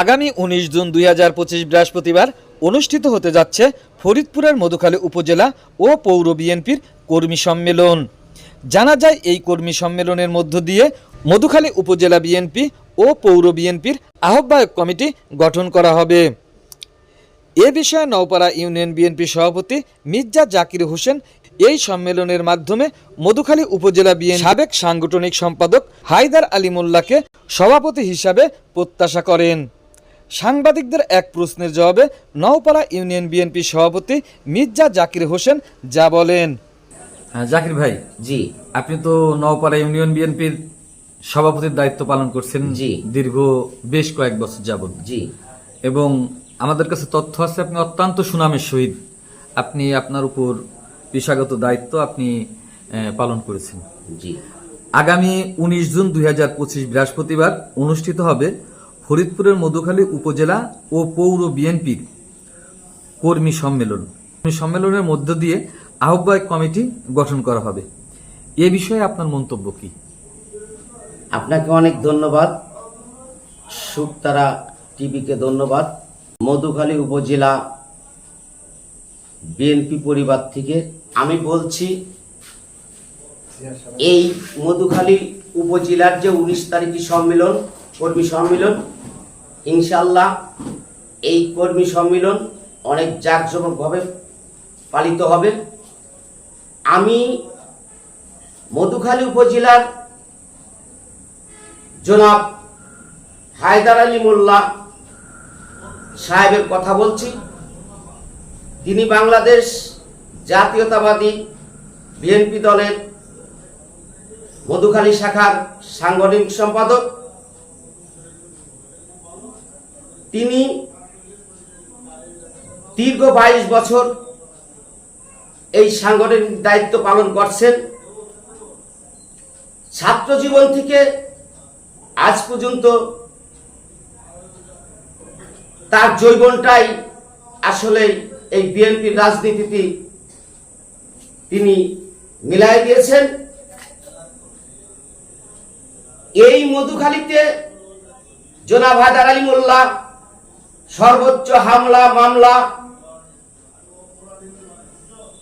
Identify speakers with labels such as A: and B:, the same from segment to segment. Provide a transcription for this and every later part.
A: আগামী উনিশ জুন দুই হাজার পঁচিশ বৃহস্পতিবার অনুষ্ঠিত হতে যাচ্ছে ফরিদপুরের মধুখালী উপজেলা ও পৌর বিএনপির কর্মী সম্মেলন। জানা যায়, এই কর্মী সম্মেলনের মধ্য দিয়ে মধুখালী উপজেলা বিএনপি ও পৌর বিএনপির আহ্বায়ক কমিটি গঠন করা হবে। এ বিষয়ে নওপাড়া ইউনিয়ন বিএনপি সভাপতি মির্জা জাকির হোসেন এই সম্মেলনের মাধ্যমে মধুখালী উপজেলা বিএনপি সাবেক সাংগঠনিক সম্পাদক হায়দার আলী মোল্লাকে সভাপতি হিসাবে প্রত্যাশা করেন। সাংবাদিকদের এক প্রশ্নের জবাবে নওপাড়া ইউনিয়ন বিএনপি সভাপতি মির্জা জাকির হোসেন যা বলেন। হ্যাঁ, জাকির ভাই
B: জি।
A: আপনি তো নওপাড়া ইউনিয়ন বিএনপির সভাপতির দায়িত্ব পালন করছেন
B: জি।
A: দীর্ঘ বেশ কয়েক বছর যাবত
B: জি।
A: এবং আমাদের কাছে তথ্য আছে আপনি অত্যন্ত সুনামের সহিত আপনি আপনার উপর পেশাগত দায়িত্ব আপনি পালন করেছেন।
B: জি।
A: আগামী উনিশ জুন দুই হাজার পঁচিশ বৃহস্পতিবার অনুষ্ঠিত হবে ফরিদপুরের মধুখালী উপজেলা ও পৌর বিএনপির কর্মী সম্মেলন। সম্মেলনের মধ্য দিয়ে আহ্বায়ক কমিটি গঠন করা হবে। এ বিষয়ে আপনার মন্তব্য কি?
B: আপনাকে অনেক ধন্যবাদ। শুকতারা টিভিকে ধন্যবাদ। মধুখালী উপজেলা বিএনপি পরিবার থেকে আমি বলছি, এই মধুখালী উপজেলার যে উনিশ তারিখে সম্মেলন কর্মী সম্মেলন। ইনশাল্লাহ এই কর্মী সম্মেলন অনেক জাঁকজমকভাবে পালিত হবে। আমি মধুখালী উপজেলার জনাব হায়দার আলী মোল্লা সাহেবের কথা বলছি। তিনি বাংলাদেশ জাতীয়তাবাদী বিএনপি দলের মধুখালী শাখার সাংগঠনিক সম্পাদক। তিনি দীর্ঘ বাইশ বছর এই সাংগঠনিক দায়িত্ব পালন করছেন। ছাত্র জীবন থেকে আজ পর্যন্ত তার জৈবনটাই আসলে এই বিএনপির রাজনীতিতে তিনি মিলাই দিয়েছেন। এই মধুখালীতে হায়দার আলী মোল্লা সর্বোচ্চ হামলা, মামলা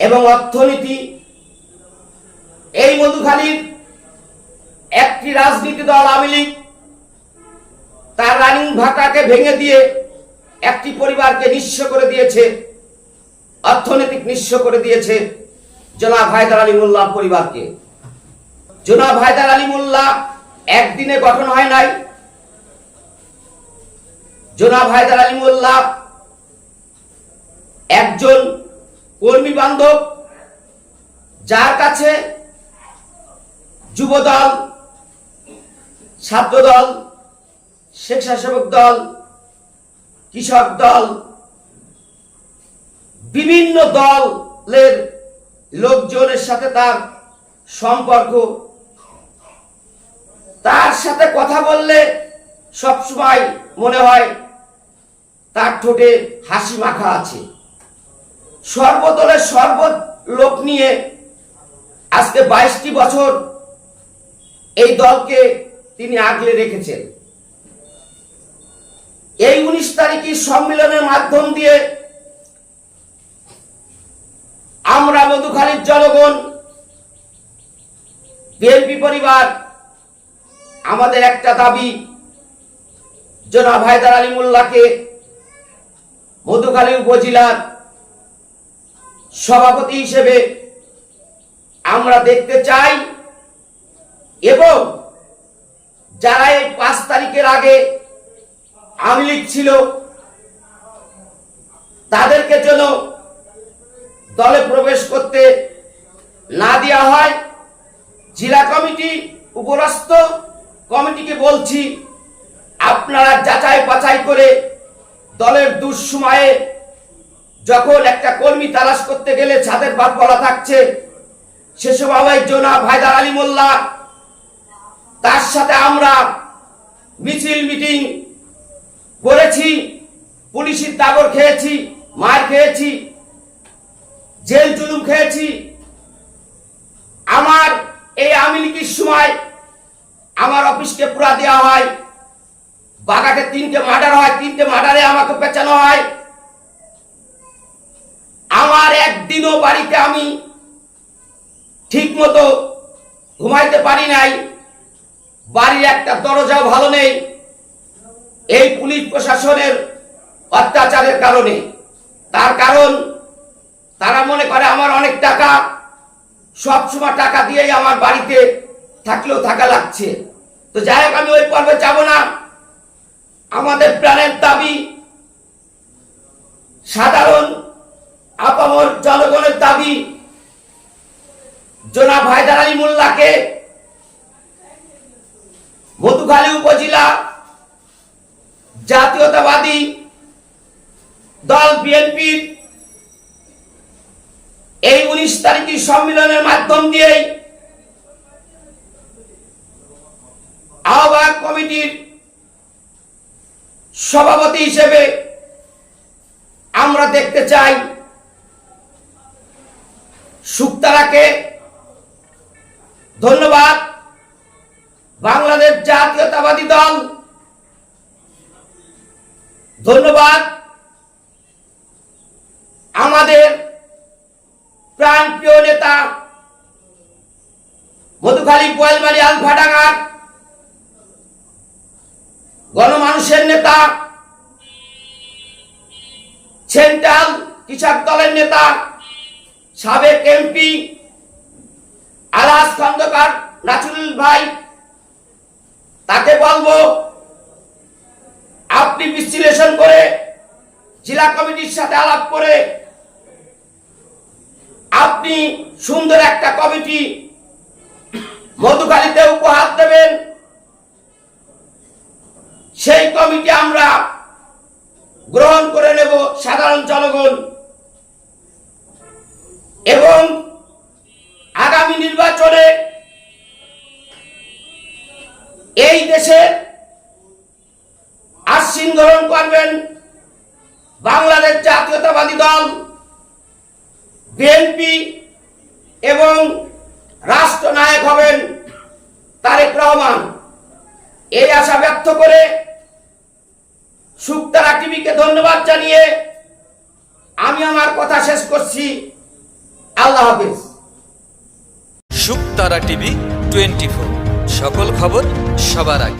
B: এবং অর্থনীতি। এই মধুখালীর একটি রাজনীতি দল আওয়ামী লীগ, তার রানিং ভাটাকে ভেঙে দিয়ে একটি পরিবারকে নিঃস্ব করে দিয়েছে, অর্থনৈতিক নিঃস্ব করে দিয়েছে জনাব হায়দার আলী মোল্লার পরিবারকে। জনাব হায়দার আলী মোল্লা একদিনে গঠন হয় নাই জনাব হায়দার আলী মোল্লা একজন কর্মী বান্ধব, যার কাছে যুবদল, ছাত্রদল, স্বেচ্ছাসেবক দল, কৃষক দল, বিভিন্ন দলের লোকজনের সাথে তার সম্পর্ক। তার সাথে কথা বললে সবসময় মনে হয় তার ঠোঁটে হাসি মাখা আছে। সর্বদলের সর্ব লোক নিয়ে আজকে বাইশটি বছর এই দলকে তিনি আগলে রেখেছেন। এই উনিশ তারিখের সম্মেলনের মাধ্যম দিয়ে আমরা মধুখালীর জনগণ, বিএনপি পরিবার, আমাদের একটা দাবি, জনাব হায়দার আলী মোল্লাকে মধুখালী উপজেলার সভাপতি হিসেবে আমরা দেখতে চাই এবং যারা এই পাঁচ তারিখের আগে আওয়ামী লীগ ছিল, তাদেরকে যেন দলে প্রবেশ করতে না দেওয়া হয়। জেলা কমিটি উপরস্থ কমিটিকে বলছি, আপনারা যাচাই বাছাই করে দলের দুঃসময়ে যখন একটা কর্মী তালাশ করতে গেলে ছাদের বাদ পড়া থাকছে, সে সময় জনাব হায়দার আলী মোল্লা, তার সাথে আমরা মিছিল মিটিং করেছি, পুলিশের দাবর খেয়েছি, মার খেয়েছি, জেল জুলুম খেয়েছি। আমার এই আওয়ামী লীগের সময় আমার অফিসকে পুরা দেওয়া হয়। বাগাতে তিনটে মার্ডার হয়, তিনটে মার্ডারে আমাকে পেঁচানো হয়। আমার একদিনও বাড়িতে আমি ঠিক মতো ঘুমাইতে পারি নাই। বাড়ির একটা দরজাও ভালো নেই। এই পুলিশ প্রশাসনের অত্যাচারের কারণে। তার কারণ, তারা মনে করে আমার অনেক টাকা। সবসময় টাকা দিয়েই আমার বাড়িতে থাকলেও থাকা লাগছে। তো যাই হোক, আমি ওই পর্বে যাব না। আমাদের প্রাণের দাবি সাধারণ আপামর জনগণের দাবি। জনাব হায়দার আলী মোল্লাকে মধুখালী উপজেলা জাতীয়তাবাদী দল বিএনপির এই উনিশ তারিখের সম্মেলনের মাধ্যম দিয়ে আহ্বায়ক কমিটির সভাপতি হিসেবে আমরা দেখতে চাই সুক্তারাকে। ধন্যবাদ। বাংলাদেশ জাতীয়তাবাদী দল। ধন্যবাদ। আমাদের প্রাণপ্রিয় নেতা মধুখালী পোয়ালমারি আলফাডাঙ্গার নেতা সেন্ট্রাল কৃষক দলের নেতা, সাবেক এমপি আলাস খন্দকার নাচুল ভাই, তাকে বলব, আপনি বিশ্লেষণ করে জেলা কমিটির সাথে আলাপ করে আপনি সুন্দর একটা কমিটি মধুকালীতে উপহার দেবেন। সেই কমিটি আমরা গ্রহণ করে নেব, সাধারণ জনগণ। এবং আগামী নির্বাচনে এই দেশে আশ্বিন গ্রহণ করবেন বাংলাদেশ জাতীয়তাবাদী দল, বিএনপি এবং রাষ্ট্রনায়ক হবেন তারেক রহমান। এই আশা ব্যক্ত করে সুক্তারা টিভিকে ধন্যবাদ জানিয়ে আমি আমার কথা শেষ করছি। আল্লাহ হাফিজ।
A: সুক্তারা টিভি টোয়েন্টি সকল খবর সবার আগে।